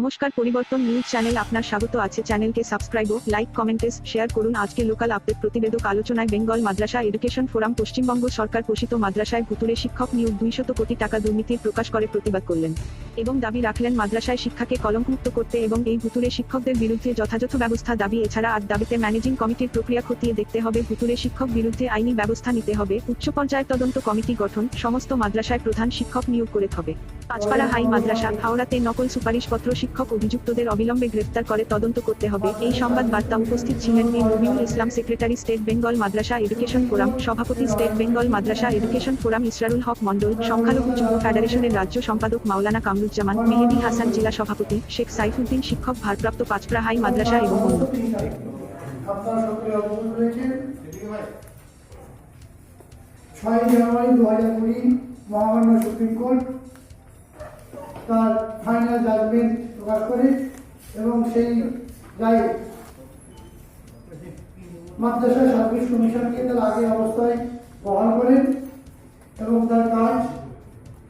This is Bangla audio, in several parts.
নমস্কার, পরিবর্তন নিউজ চ্যানেল আপনার স্বাগত আছে। চ্যানেলকে সাবস্ক্রাইব ও লাইক কমেন্টেস শেয়ার করুন। আজকে লোকাল আপডেট প্রতিবেদক আলোচনায় Bengal Madrasah Education Forum Paschimbanga সরকার পোষিত মাদ্রাসায় ভুতুরে শিক্ষক নিয়োগ দুইশত কোটি টাকা দুর্নীতির প্রকাশ করে প্রতিবাদ করলেন এবং দাবি রাখলেন মাদ্রাসায় শিক্ষাকে কলঙ্কমুক্ত করতে এবং এই ভুতুরে শিক্ষকদের বিরুদ্ধে যথাযথ ব্যবস্থা দাবি। এছাড়া আর দাবিতে ম্যানেজিং কমিটির প্রক্রিয়া খতিয়ে দেখতে হবে ভুতুরে শিক্ষক বিরুদ্ধে আইনি ব্যবস্থা নিতে হবে, উচ্চ পর্যায়ের তদন্ত কমিটি গঠন, সমস্ত মাদ্রাসায় প্রধান শিক্ষক নিয়োগ করে হবে। পাঁচপাড়া হাই মাদ্রাসা, হাওড়াতে নকল সুপারিশপত্র শিক্ষক অভিযুক্তদের অবিলম্বে গ্রেফতার করে তদন্ত করতে হবে। এই সংবাদ বার্তা উপস্থিত ছিলেন এ Rabiul Islam, secretary State Bengal Madrasah Education Forum, সভাপতি State Bengal Madrasah Education Forum Israrul Haque Mondal সংখ্যালঘু যুব ফেডারেশনের রাজ্য সম্পাদক মাওলানা কামরুজ্জামান, মেহেদি হাসান জেলা সভাপতি শেখ সাইফুদ্দিন, শিক্ষক ভারপ্রাপ্ত পাঁচপাড়া হাই মাদ্রাসা এবং অন্য। ছয় জানুয়ারি দু হাজার কুড়ি মহামান্য সুপ্রিম কোর্ট তার ফাইনাল জাজমেন্ট প্রকাশ করে এবং সেই রায়ে মাদ্রাসা সার্ভিস কমিশনকে তার আগের অবস্থায় বহাল করেন এবং তার কাজ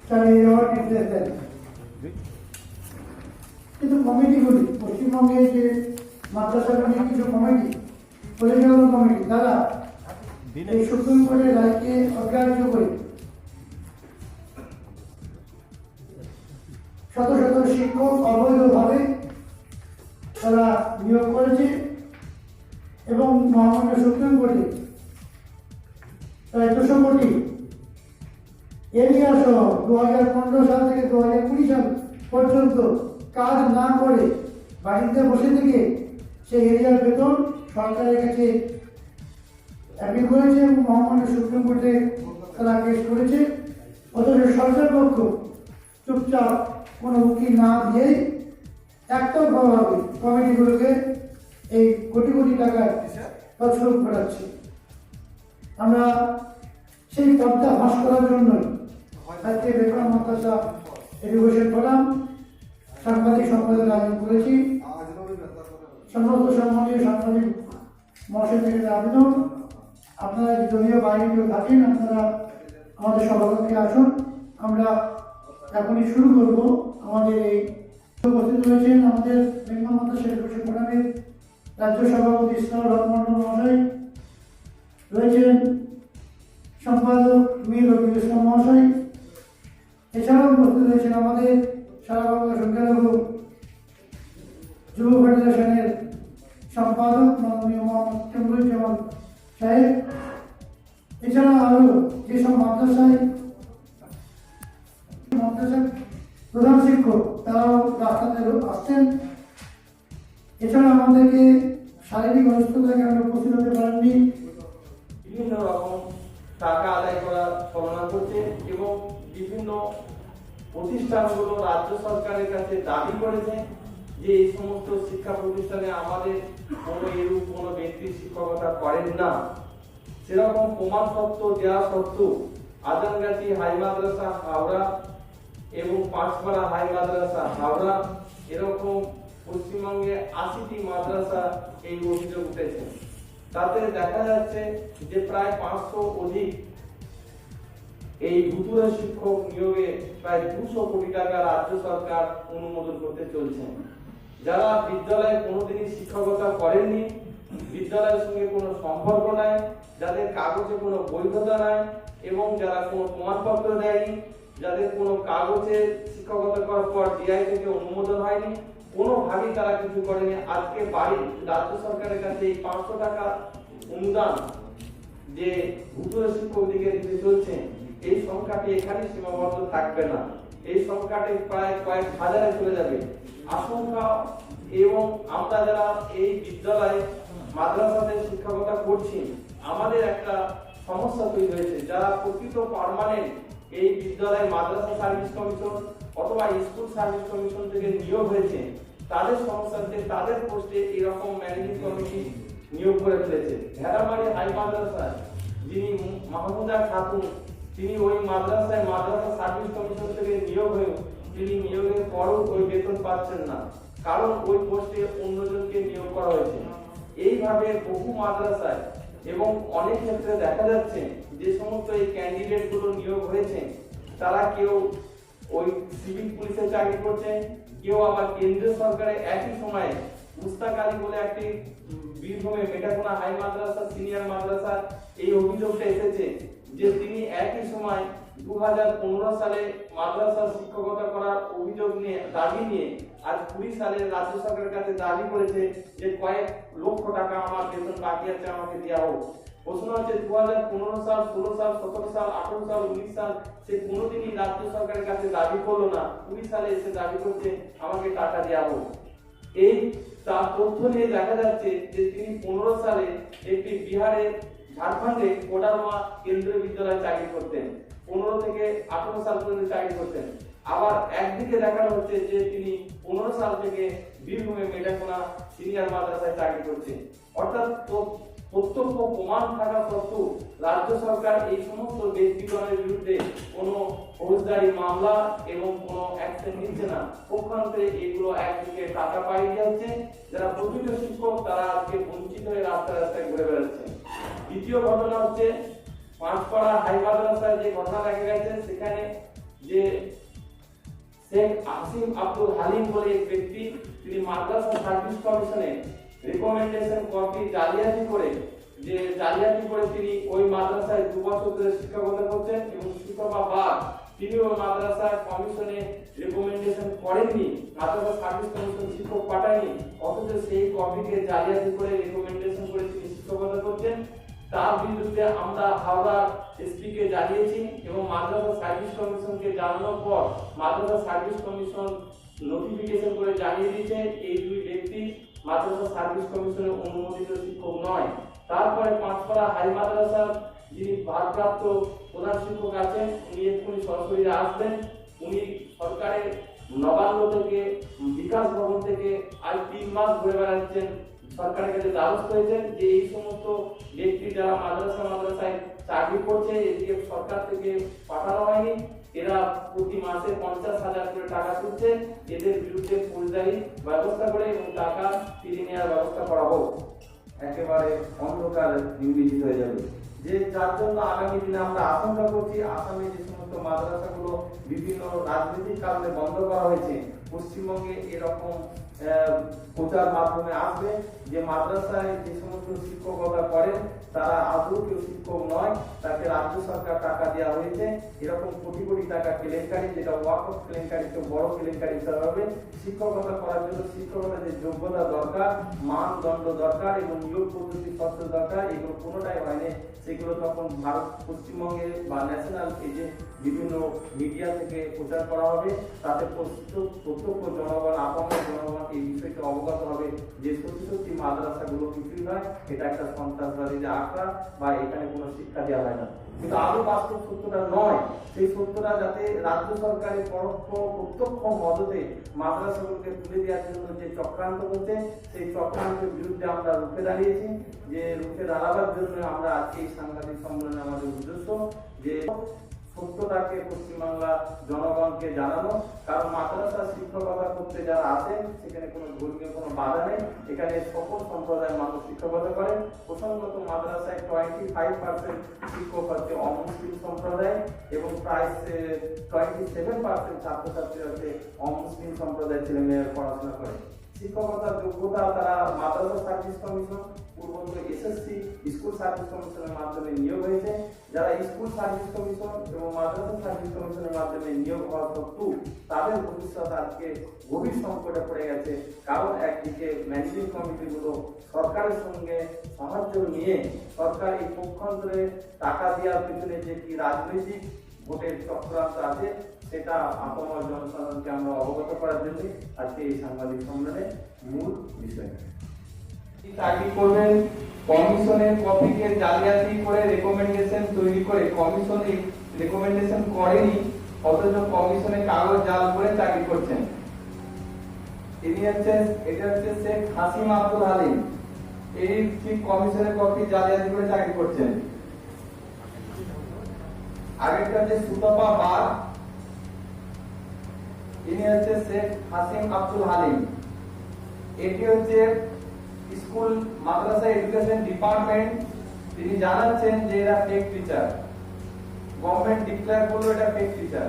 চালিয়ে যাওয়ার নির্দেশ দেন। কিন্তু কমিটিগুলি পশ্চিমবঙ্গের যে মাদ্রাসাগুলির কিছু কমিটি পরিচালনা কমিটি তারা এই সুপ্রিম কোর্টের রায়কে অগ্রাহ্য করে শত শত শিক্ষক অবৈধভাবে তারা নিয়োগ করেছে এবং মহামান্য সুপ্রিম কোর্টে প্রায় দুশো কোটি এরিয়া সহ দু হাজার পনেরো সাল থেকে দু হাজার কুড়ি সাল পর্যন্ত কাজ না করে বাড়িতে বসে থেকে সেই এরিয়ার বেতন সরকারের কাছে অ্যাপিল করেছে এবং মহামান্য সুপ্রিম কোর্টে তারা কেস করেছে। অথচ সরকার পক্ষ চুপচাপ কোনো উকিল না দিয়েই একতরফাভাবে কমিটিগুলোকে এই কোটি কোটি টাকার তছরূপ করাচ্ছে আমরা সেই পদটা ফাঁস করার জন্যই আজকে বেকার মাদ্রাসা এডুকেশন ফোরাম সাংবাদিক সম্পাদক আয়োজন করেছি। সমস্ত সম্মানীয় সাংবাদিক মহাশয়দের আবেদন আপনারা যে দলীয় বাইরে কেউ থাকেন আপনারা আমাদের সভাপতি আসুন। আমরা এখনই শুরু করব। আমাদের এই উপস্থিত রয়েছেন আমাদের বেঙ্গল মাদ্রাসা এডুকেশন ফোরামের রাজ্য সভাপতি ইসলাম রহমান মহাশয়, রয়েছেন সম্পাদক মীর রবিউল ইসলাম মহাশয়, এছাড়াও উপস্থিত রয়েছেন আমাদের সারা বাংলা সংখ্যালঘু যুব ফেডারেশনের সম্পাদক মাননীয় মোহাম্মদ কামরুজ্জামান সাহেব। এছাড়া আরও যেসব মাদ্রাসায় মাদ্রাসার প্রধান শিক্ষক তারাও রাস্তাতে আসছেন। এছাড়া আমাদেরকে শারীরিক অসুস্থতার কারণে উপস্থিত হতে পারেননি বিভিন্ন রকম টাকা আদায় করা ছলনা করছে এবং বিভিন্ন প্রতিষ্ঠানগুলো রাজ্য সরকারের কাছে দাবি করেছে যে এই সমস্ত শিক্ষা প্রতিষ্ঠানে আমাদের কোনো এরূপ কোনো ব্যক্তি শিক্ষকতা করেন না। সেরকম প্রমাণপত্র দেওয়া সত্ত্বেও আজানগাছি হাই মাদ্রাসা হাওড়া এবং পাঁচপাড়া হাই মাদ্রাসা, হাওড়া, এরকম পশ্চিমবঙ্গে আশিটি মাদ্রাসা এই অভিযোগ উঠেছে। তাতে দেখা যাচ্ছে যে প্রায় পাঁচশো অধিক এই ভুতুরে শিক্ষক নিয়োগে প্রায় দুশো কোটি টাকা রাজ্য সরকার অনুমোদন করতে চলছে। যারা বিদ্যালয়ে কোনোদিনই শিক্ষকতা করেননি, বিদ্যালয়ের সঙ্গে কোনো সম্পর্ক নাই, যাদের কাগজে কোনো বৈধতা নাই, এবং যারা কোনো প্রমাণপত্র দেয়নি যাদের কোনো কাগজে শিক্ষকতা করার পর ডিআই থেকে অনুমোদন হয়নি, কোনোভাবেই তারা কিছু করেনি। আজকে বাড়ি রাজ্য সরকারের কাছে এই পাঁচশো টাকা অনুদান যে ভূতুরে শিক্ষক দিকে দিতে চলছে, এই সংখ্যাটি এখানে সীমাবদ্ধ থাকবে না। এই সংখ্যাটি প্রায় কয়েক হাজারে চলে যাবে। আশঙ্কা এবং আমরা যারা এই বিদ্যালয়ে মাদ্রাসাতে শিক্ষকতা করছি, আমাদের একটা সমস্যা তৈরি হয়েছে। যারা প্রকৃত পার্মানেন্ট এই বিদ্যালয়ে মাদ্রাসা সার্ভিস কমিশন অথবা স্কুল সার্ভিস কমিশন থেকে নিয়োগ হয়েছে, তাদের সমস্যাতে তাদের পোস্টে এরকম ম্যানেজিং কমিটি নিয়োগ করে ফেলেছে। ভেড়ামারি হাই মাদ্রাসায় যিনি মাহমুদা খাতুন, তিনি ওই মাদ্রাসায় মাদ্রাসা সার্ভিস কমিশন থেকে নিয়োগ হয়েও তিনি নিয়োগের পরও ওই বেতন পাচ্ছেন না, কারণ ওই পোস্টে অন্যজনকে নিয়োগ করা হয়েছে। এইভাবে বহু মাদ্রাসায় এবং অনেক ক্ষেত্রে দেখা যাচ্ছে যে সমস্ত এই ক্যান্ডিডেটগুলো নিয়োগ হয়েছে, তারা কেউ ওই সিভিল পুলিশের চাকরি করছে, কেউ আবার কেন্দ্রীয় সরকারের একই সময়ে মুস্তাক আলী বলে একটি বীরভূমে মেটাকোনা হাই মাদ্রাসা সিনিয়র মাদ্রাসা এই অভিযোগটা এসেছে যে তিনি একই সময় দু হাজার পনেরো সালে মাদ্রাসা শিক্ষকতা করার অভিযোগ নিয়ে, দাবি নিয়ে আজ কুড়ি সালে রাজ্য সরকারের কাছে দাবি করেছে যে কয়েক লক্ষ টাকা আমার বেতন বাকি আছে, আমাকে দেওয়া হোক। প্রশ্ন হচ্ছে দু হাজার পনেরো সাল, ষোলো সাল, সতেরো সাল, আঠারো সাল, উনিশ সাল, সে কোনোদিনই রাজ্য সরকারের কাছে দাবি করল না। কুড়ি সালে এসে দাবি করছে, আমাকে টাকা দেওয়া হোক। এই তার তথ্য নিয়ে দেখা যাচ্ছে যে তিনি পনেরো সালে একটি বিহারের ঝাড়খণ্ডে কোডারমা কেন্দ্রীয় বিদ্যালয়ে চাকরি করতেন। পনেরো থেকে আঠারো সাল পর্যন্ত চাকরি করতেন। আবার একদিকে দেখানো হচ্ছে যে তিনি পনেরো সাল থেকে বীরভূমে মেটাকোনা সিনিয়র মাদ্রাসায় চাকরি করছেন। অর্থাৎ প্রত্যক্ষ প্রমাণ থাকা সত্ত্বেও রাজ্য সরকার এই সমস্ত ব্যক্তিগণের বিরুদ্ধে কোনো ফৌজদারি মামলা এবং কোনো অ্যাকশন নিচ্ছে না। পক্ষান্তরে এগুলো একদিকে টাকা পাইয়ে যাচ্ছে। যারা প্রকৃত শিক্ষক, তারা আজকে বঞ্চিত হয়ে রাস্তায় রাস্তায় ঘুরে বেড়াচ্ছে দ্বিতীয় ঘটনা হচ্ছে, পাঁচপাড়া হাই মাদ্রাসায় যে ঘটনা দেখা গেছে, সেখানে যে আসিম আব্দুল হালিম বলে এক ব্যক্তি তিনি মাদ্রাসা সার্ভিস কমিশনে রিকমেন্ডেশন কপি জালিয়াতি করে যে জালিয়াতি করে তিনি ওই মাদ্রাসায় দু বছর ধরে শিক্ষকতা করছেন এবং শিক্ষকতা বাদ তিনি ওই মাদ্রাসা কমিশনে রিকমেন্ডেশন করেননি, মাদ্রাসা সার্ভিস কমিশন শিক্ষক পাঠায়নি, অথচ সেই কপিকে জালিয়াতি করে রিকমেন্ডেশন করে তিনি শিক্ষকতা করছেন। তার বিরুদ্ধে আমরা হাওড়া এসপি কে জানিয়েছি এবং মাদ্রাসা সার্ভিস কমিশনকে জানানোর পর মাদ্রাসা সার্ভিস কমিশন নোটিফিকেশন করে জানিয়ে দিয়েছে, এই দুই ব্যক্তি মাদ্রাসা সার্ভিস কমিশনের অনুমোদিত শিক্ষক নয়। তারপরে পাঁচপাড়া হাই মাদ্রাসার যিনি ভারপ্রাপ্ত প্রধান শিক্ষক আছেন, উনি এক্ষুনি সরাসরি আসবেন। উনি সরকারের নবান্ন থেকে বিকাশ ভবন থেকে আজ তিন মাস ঘুরে বেড়াচ্ছেন। সরকারের কাছে দ্বারস্থ হয়েছেন যে এই সমস্ত ব্যক্তি যারা মাদ্রাসা, মাদ্রাসায় চাকরি করছে এদিকে সরকার থেকে পাঠানো হয়নি। এরা প্রতি মাসে পঞ্চাশ হাজার করে টাকা তুলছে। এদের বিরুদ্ধে ফৌজদারি ব্যবস্থা করে এবং টাকা ফিরিয়ে নেওয়ার ব্যবস্থা করা হোক। একেবারে অন্ধকার নির্মিত হয়ে যাবে। যে যার জন্য আগামী দিনে আমরা আশঙ্কা করছি, আসামে যে সমস্ত মাদ্রাসাগুলো বিভিন্ন রাজনৈতিক কারণে বন্ধ করা হয়েছে, পশ্চিমবঙ্গে এরকম প্রচার মাধ্যমে আসবে। যে মাদ্রাসায় যে সমস্ত শিক্ষকতা করেন, তারা আদৌ কেউ শিক্ষক নয়, তাকে রাজ্য সরকার টাকা দেওয়া হয়েছে। এরকম কোটি কোটি টাকা কেলেঙ্কারি, যেটা ওয়াকফ কেলেঙ্কারি তো বড় কেলেঙ্কারি হিসাবে হবে। শিক্ষকতা করার জন্য শিক্ষকতা যে যোগ্যতা দরকার, মানদণ্ড দরকার এবং নিয়োগ পদ্ধতি শর্ত দরকার। এগুলো কোনোটাই হয়নি। সেগুলো তখন ভারত, পশ্চিমবঙ্গে বা ন্যাশনাল যে বিভিন্ন মিডিয়া থেকে প্রচার করা হবে। তাতে প্রত্যক্ষ জনগণ, আপামর জনগণ এই বিষয়টা অবগত হবে যে সত্যি সত্যি মাদ্রাসাগুলো কিছুই নয়, এটা একটা সন্ত্রাসবাদী যে আখড়া বা এখানে কোনো শিক্ষা দেওয়া হয় না। কিন্তু আরও বাস্তব সত্যটা নয়। সেই সত্যটা যাতে রাজ্য সরকারের পরোক্ষ প্রত্যক্ষ মদতে মাদ্রাসাগুলোকে তুলে দেওয়ার জন্য যে চক্রান্ত করছে সেই চক্রান্তের বিরুদ্ধে আমরা রুখে দাঁড়িয়েছি, যে রুখে দাঁড়াবার জন্য আমরা আজকে এই সাংবাদিক সম্মেলনে আমাদের উদ্দেশ্য যে সত্যটাকে পশ্চিমবাংলা জনগণকে জানানো, কারণ মাদ্রাসা শিক্ষকতা করতে যারা আসেন সেখানে কোনো ধর্মীয় কোনো বাধা নেই। এখানে সকল সম্প্রদায়ের মানুষ শিক্ষকতা করেন প্রসঙ্গত মাদ্রাসায় টোয়েন্টি ফাইভ পার্সেন্ট শিক্ষক হচ্ছে অমুসলিম সম্প্রদায় এবং প্রায় টোয়েন্টি সেভেন পার্সেন্ট ছাত্রছাত্রী হচ্ছে অমুসলিম সম্প্রদায়ের ছেলে মেয়েরা পড়াশোনা করে। শিক্ষকতার যোগ্যতা তারা মাদ্রাসা সার্ভিস কমিশন পূর্বন্ত এসএসসি স্কুল সার্ভিস কমিশনের মাধ্যমে নিয়োগ হয়েছে। যারা স্কুল সার্ভিস কমিশন এবং মাদ্রাসা সার্ভিস কমিশনের মাধ্যমে নিয়োগ হওয়া সত্ত্বেও তাদের ভবিষ্যৎ আজকে গভীর সংকটে পড়ে গেছে। কারণ একদিকে ম্যানেজিং কমিটিগুলো সরকারের সঙ্গে সাহায্য নিয়ে সরকার এই পক্ষান্তরে টাকা দেওয়ার পিছনে যে কি রাজনৈতিক ভোটের চক্রান্ত আছে সেটা আপামর জনসাধারণকে আমরা অবগত করার জন্য আজকে এই সাংবাদিক সম্মেলনে মূল বিষয়। করবেন? কমিশনের কপিকে জালিয়াতি করে রেকমেন্ডেশন তৈরি করে রেকমেন্ডেশন করেনি, অথচ কাগজ জাল করে করছেন। তিনি এটা হচ্ছে শেখ হাসিম আব্দুল হালিম। এই ঠিক কমিশনের কপি জালিয়াতি করে চাকরি করছেন। আগেরটা হচ্ছে সুতপা বার ইনি হচ্ছে শেখ হাসিম আব্দুল হালিম। এটি হচ্ছে স্কুল, মাদ্রাসা এডুকেশন ডিপার্টমেন্ট। তিনি জানাচ্ছেন যে এরা ফেক টিচার গভর্নমেন্ট ডিক্লেয়ার করল এটা ফেক টিচার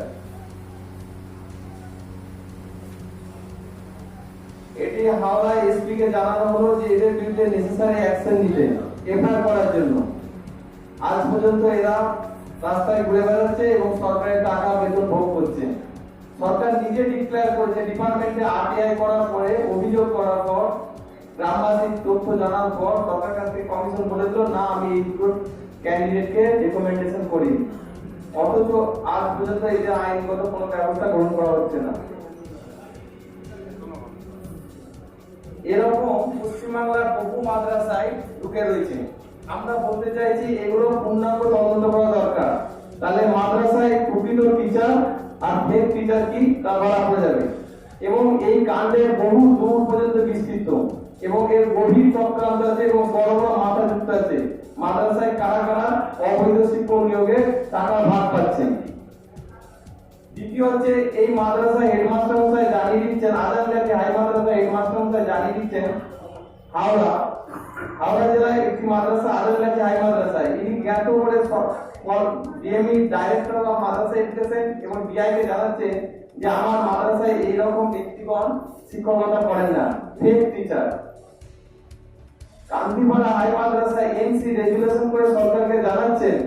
এটি হাওড়া এসপি কে জানানো হলো যে এদের বিরুদ্ধে নেসেসারি অ্যাকশন নিতে এফআইআর করার জন্য। আজ পর্যন্ত এরা রাস্তায় ঘুরে বেড়াচ্ছে এবং সরকারের টাকা বেতন ভোগ করছে। সরকার নিজে ডিক্লেয়ার করেছে ডিপার্টমেন্টে আরটিআই করার পরে, অভিযোগ করার পর, গ্রামবাসীর তথ্য জানার পর, সরকার কাছ থেকে কমিশন বলেছিল না, আমি এই দুটো ক্যান্ডিডেটকে রেকমেন্ডেশন করি। অথচ আজ পর্যন্ত এই যে আইনগত কোনো ব্যবস্থা গ্রহণ করা হচ্ছে না। এরকম পশ্চিমবাংলার বহু মাদ্রাসায় ঢুকে রয়েছে। আমরা বলতে চাইছি এগুলো পূর্ণাঙ্গ তদন্ত করা দরকার। তাহলে মাদ্রাসায় আর ফেক কি? তা ধরা পড়ে যাবে। এবং এই কাণ্ডের বহু দূর পর্যন্ত বিস্তৃত। এবং এর গভীর চক্রান্ত আছে এবং বড় বড় মাথা যুক্ত আছে। মাদ্রাসায় কারা কারা অবৈধ শিক্ষক নিয়োগে টাকা ভাগ পাচ্ছেন দ্বিতীয় হচ্ছে, এই মাদ্রাসা হেডমাস্টার মশাই জানিয়ে দিচ্ছেন, আজান জাতি হাই মাদ্রাসা হেডমাস্টার মশাই জানিয়ে দিচ্ছেন, হাওড়া হাওড়া জেলায় একটি মাদ্রাসা, আজান জাতি হাই মাদ্রাসায়। ইনি জ্ঞাত করে DME director of Madrasah education এবং ডিআই কে জানাচ্ছেন যে আমার মাদ্রাসায় এইরকম ব্যক্তিগণ শিক্ষকতা করেন না ফেক টিচার কান্তিপাড়া হাই মাদ্রাসায় এমসি রেজুলেশন করে সরকারকে জানাচ্ছেন।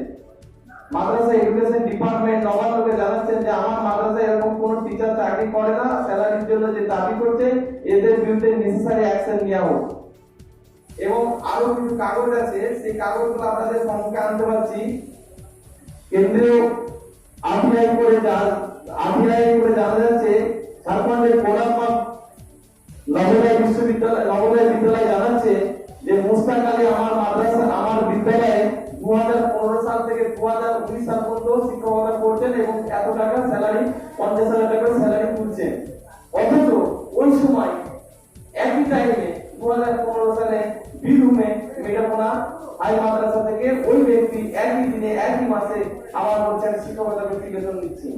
মাদ্রাসা এডুকেশন ডিপার্টমেন্ট নবান্নকে জানাচ্ছেন যে আমার মাদ্রাসায় এরকম কোন টিচার চাকরি করে না স্যালারির জন্য যে দাবি করছে, এদের বিরুদ্ধে নেসেসারি অ্যাকশন নেওয়া হোক। এবং আরও কিছু কাগজ আছে, সেই কাগজগুলো আপনাদের সম্মুখে আনতে পারছি। কেন্দ্রীয় আরটিআই করে আরটিআই করে জানা যাচ্ছে, ঝাড়খণ্ডের কোলাম্মা নবোদয় বিশ্ববিদ্যালয় নবোদয় বিদ্যালয় জানাচ্ছে যে মুস্তাক আলী আমার মাদ্রাসা, আমার বিদ্যালয়ে দু সাল থেকে দু সাল পর্যন্ত শিক্ষকতা করছেন এবং এত টাকা স্যালারি, পঞ্চাশ হাজার টাকা স্যালারি তুলছেন। অথচ ওই সময় একই টাইমে দু হাজার পনেরো সালে বীরভূমে মেটাপোনা হাই মাদ্রাসা থেকে ওই ব্যক্তি একই দিনে, একই মাসে আমার বলছেন শিক্ষকতা বেতন দিচ্ছে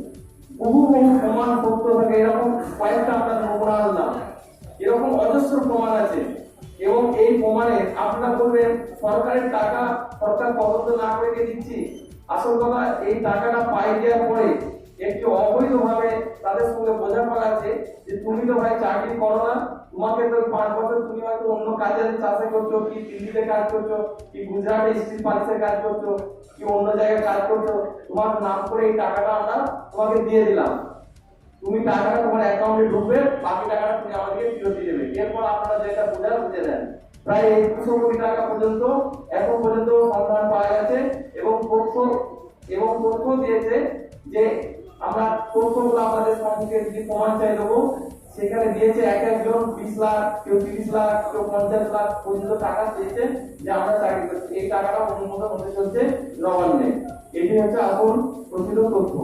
বহু বহু প্রমাণ তথ্য থাকে, এরকম কয়েকটা আপনার নমুনা আনলাম। এরকম অজস্র প্রমাণ আছে। এবং এই প্রমাণে আপনারা বলবেন, সরকারের টাকা সরকার তদন্ত না করে দিচ্ছি। আসল কথা, এই টাকাটা পাই দেওয়ার পরে একটি অবৈধভাবে তাদের সঙ্গে বোঝাপড়া আছে যে, তুমি তো ভাই চাকরি করো না। তোমাকে তো পাঁচ বছর তুমি হয়তো অন্য কাজে চাষে করছ, কি দিল্লিতে কাজ করছ, কি গুজরাটে স্টিল পালিশে কাজ করছ, কি অন্য জায়গায় কাজ করছ, তোমার নাম করে এই টাকাটা আমরা তোমাকে দিয়ে দিলাম। তুমি টাকাটা তোমার অ্যাকাউন্টে ঢুকবে, বাকি টাকাটা তুমি আমাদেরকে ফেরত দিয়ে দেবে। এরপর আপনারা যেটা বোঝার বুঝে দেন প্রায় এই দুশো কোটি টাকা পর্যন্ত, এখন পর্যন্ত সন্ধান পাওয়া গেছে এবং তথ্য এবং তথ্য দিয়েছে যে আমরা তথ্যগুলো আমাদের সম্মুখে যদি প্রমাণ চাই দেবো সেখানে দিয়েছে এক একজন বিশ লাখ কেউ তিরিশ লাখ কেউ পঞ্চাশ লাখ পর্যন্ত টাকা দিয়েছে যে আমরা চাকরি করছি। এই টাকাটা অনুমোদন হতে চলছে নবান্নে এটি হচ্ছে আসল প্রকৃত তথ্য।